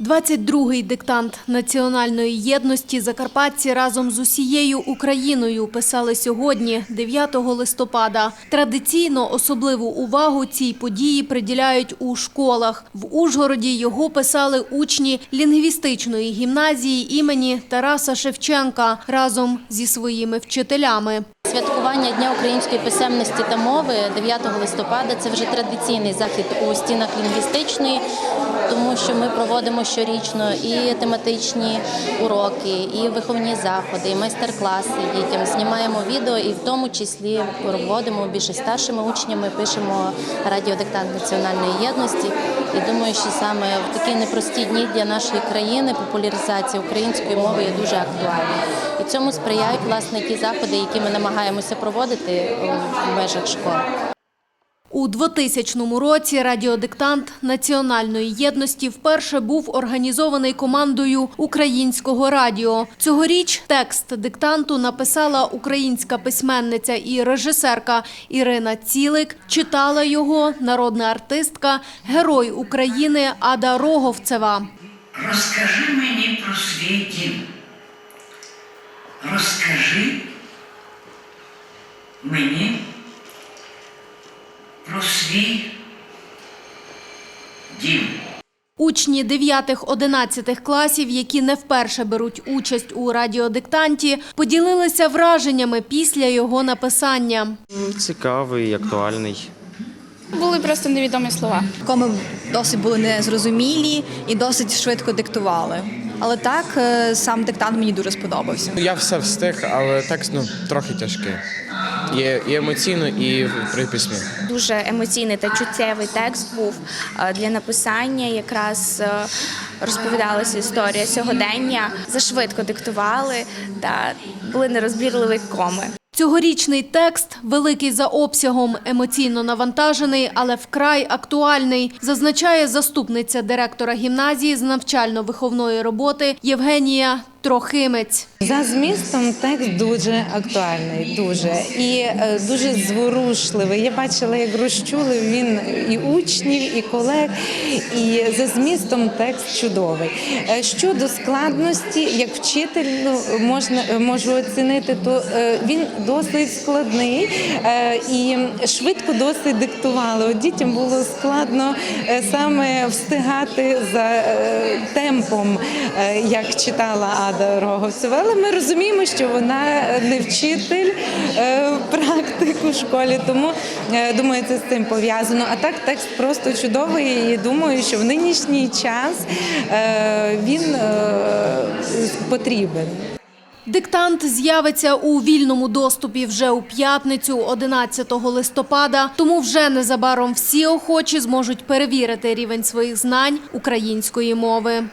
22-й диктант національної єдності закарпатці разом з усією Україною писали сьогодні, 9 листопада. Традиційно особливу увагу цій події приділяють у школах. В Ужгороді його писали учні лінгвістичної гімназії імені Тараса Шевченка разом зі своїми вчителями. Святкування Дня української писемності та мови 9 листопада це вже традиційний захід у стінах лінгвістичної, тому що ми проводимо щорічно і тематичні уроки, і виховні заходи, і майстер-класи дітям. Знімаємо відео і в тому числі проводимо більше старшими учнями, пишемо радіодиктант національної єдності. І думаю, що саме в такі непрості дні для нашої країни популяризація української мови є дуже актуальна. Цьому сприяють власне ті заходи, які ми намагаємося проводити е, в межах школ. У 2000 році радіодиктант національної єдності вперше був організований командою українського радіо. Цьогоріч текст диктанту написала українська письменниця і режисерка Ірина Цілик. Читала його народна артистка, герой України Ада Роговцева. Розкажи мені про свій дім. Розкажи мені про свій дім. Учні 9-11 класів, які не вперше беруть участь у радіодиктанті, поділилися враженнями після його написання. Цікавий, актуальний. Були просто невідомі слова. Коми досить були незрозумілі і досить швидко диктували. Але так, е, сам диктант мені дуже сподобався. Я все встиг, але текст ну, трохи тяжкий. І, і емоційно, і в- при письмі. Дуже емоційний та чуттєвий текст був е, для написання. Якраз е, розповідалася історія сьогодення. Зашвидко диктували та були нерозбірливі коми. Цьогорічний текст великий за обсягом, емоційно навантажений, але вкрай актуальний, зазначає заступниця директора гімназії з навчально-виховної роботи Євгенія Трохимець. За змістом текст дуже актуальний, дуже і е, дуже зворушливий. Я бачила, як розчулив він і учнів, і колег. І за змістом текст чудовий. Е, Щодо складності, як вчитель ну, можна можу оцінити, то е, він досить складний е, і швидко досить диктували. От дітям було складно е, саме встигати за е, темпом, е, як читала Ада Роговцева. Ми розуміємо, що вона не вчитель е, практик у школі, тому е, думаю, це з цим пов'язано. А так текст просто чудовий. І думаю, що в нинішній час е, він потрібен. Диктант з'явиться у вільному доступі вже у п'ятницю, 11 листопада. Тому вже незабаром всі охочі зможуть перевірити рівень своїх знань української мови.